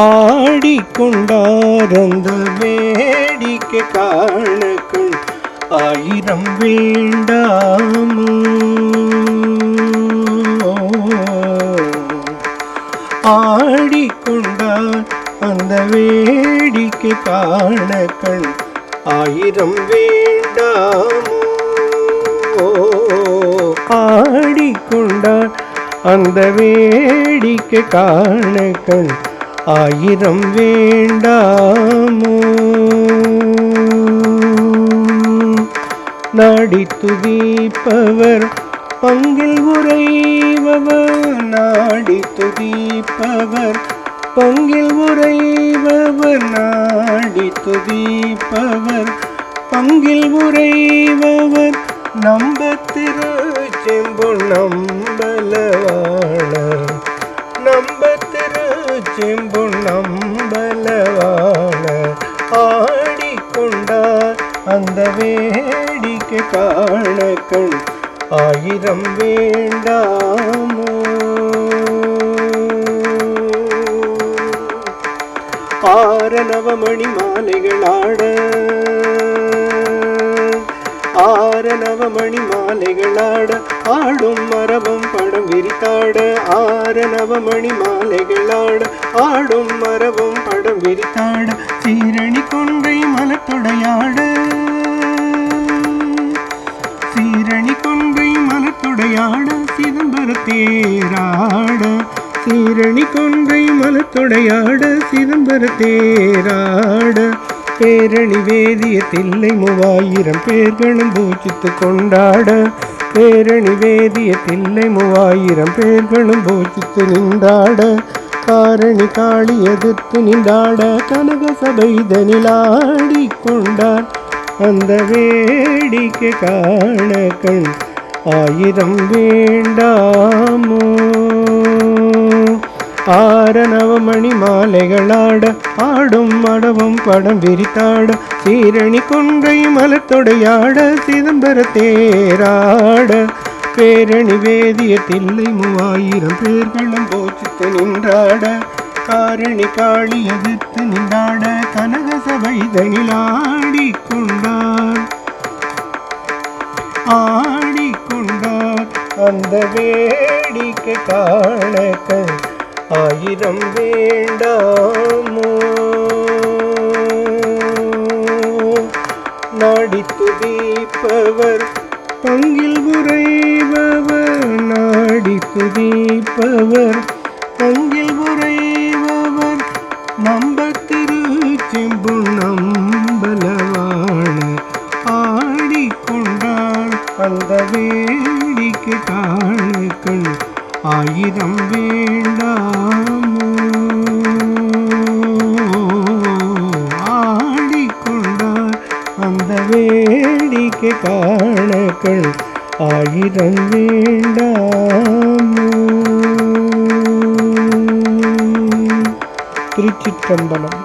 ஆடிக்கொண்டார் அந்த வேடிக்கை காணக்கள் ஆயிரம் வேண்டாமோ. ஆடிக்கொண்டார் அந்த வேடிக்கை காணக்கள் ஆயிரம் வேண்டாமோ. ஆடிக்கொண்டார் அந்த வேடிக்கை காணக்கள் ஆயிரம் வேண்டாமோ? நாடி துதிப்பவர் பங்கில் உறைபவர் நாடி துதிப்பவர் பங்கில் உறைபவர் நாடி துதிப்பவர் பங்கில் உறைபவர் நம்ப திரு செம்பு நம்பலவா? செம்பு நம்பலவாளர் ஆடிக்கொண்டார் அந்த வேடிக்கை காணக்கள் ஆயிரம் வேண்டாமோ? ஆரணவமணி மாலைகள் ஆட ஆரணவமணி மாலைகள் ஆட ஆடும் மரபம் படம் விரித்தாட ஆறு நவமணி மாலைகளாட ஆடும் மரபம் படம் விரித்தாட சீரணி கொன்றை மலத்துடையாட சீரணி கொன்றை மலத்துடையாட சிதம்பர தேராட. சீரணி கொன்றை மலத்துடையாட சிதம்பர தேராட. பேரணி வேதிய தில்லை மூவாயிரம் பேர்களும் பூஜித்து கொண்டாட. பேரணி வேதிய தில்லை மூவாயிரம் பேர்களும் போஷித்து நின்றாட காரணி காளி எதிர்த்து நின்றாட கனக சபைதனில் கொண்டார். அந்த வேடிக்கை காண கண் ஆயிரம் வேண்டாமோ? ஆரணவமணி மாலைகளாட ஆடும் மடவும் படம் விரித்தாட சீரணி கொன்றை மலத்தொடையாட சிதம்பர தேராட. பேரணி வேதிய தில்லை மூவாயிரம் பேர்களும் போச்சித்து நின்றாட காரணி காளி எதிர்த்து நின்றாட கனக சபை தனிலாடி கொண்டார் ஆடிக்கொண்டார் அந்த வேடிக்கை காணக்கள் ஆயிரம் வேண்டாமோ? நாடி துதிப்பவர் பங்கில் உறைபவர் நாடி துதிப்பவர் பங்கில் உறைபவர் நம்ப திருச்சிம்பு நம்பலவான ஆடிக்கொண்டார் அந்த வேடிக்கை காணுக்கள் ஆயிரம் வேண்டாமோ? ஆடிக்கொண்டார் அந்த வேடிக்கை காணக்கள் ஆயிரம் வேண்டாமோ? திருச்சிற்றம்பலம்.